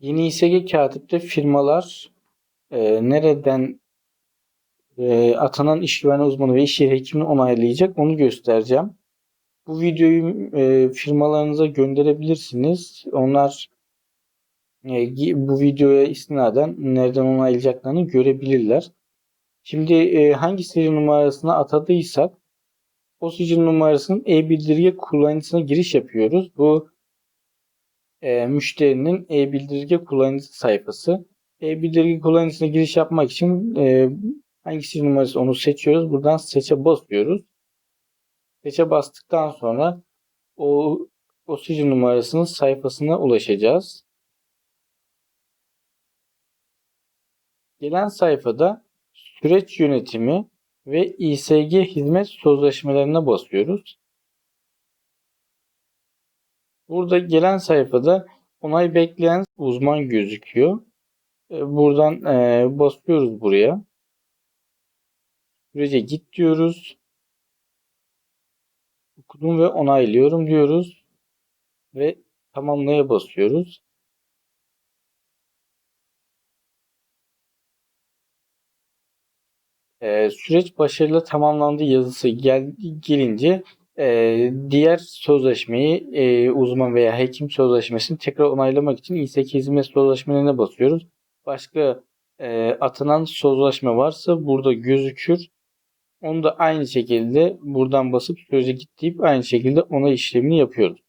Yeni İSG katipte firmalar e, nereden e, atanan iş güvenliği uzmanı ve iş yeri hekimini onaylayacak onu göstereceğim. Bu videoyu e, firmalarınıza gönderebilirsiniz. Onlar e, bu videoya istinaden nereden onaylayacaklarını görebilirler. Şimdi e, hangi seri numarasına atadıysak o sicil numarasının e-bildirge kullanıcısına giriş yapıyoruz. Bu e, müşterinin e-bildirge kullanıcı sayfası. E-bildirge kullanıcısına giriş yapmak için e, hangi sicil numarası onu seçiyoruz. Buradan seçe basıyoruz. Seçe bastıktan sonra o o sicil numarasının sayfasına ulaşacağız. Gelen sayfada süreç yönetimi ve İSG hizmet sözleşmelerine basıyoruz. Burada gelen sayfada onay bekleyen uzman gözüküyor. E, Buradan e, basıyoruz buraya. Sürece git diyoruz. Okudum ve onaylıyorum diyoruz. Ve tamamlaya basıyoruz. E, süreç başarıyla tamamlandı yazısı gel, gelince e, diğer sözleşmeyi e, uzman veya hekim sözleşmesini tekrar onaylamak için İSK hizmet sözleşmelerine basıyoruz. Başka e, atanan sözleşme varsa burada gözükür. Onu da aynı şekilde buradan basıp sürece git deyip aynı şekilde onay işlemini yapıyoruz.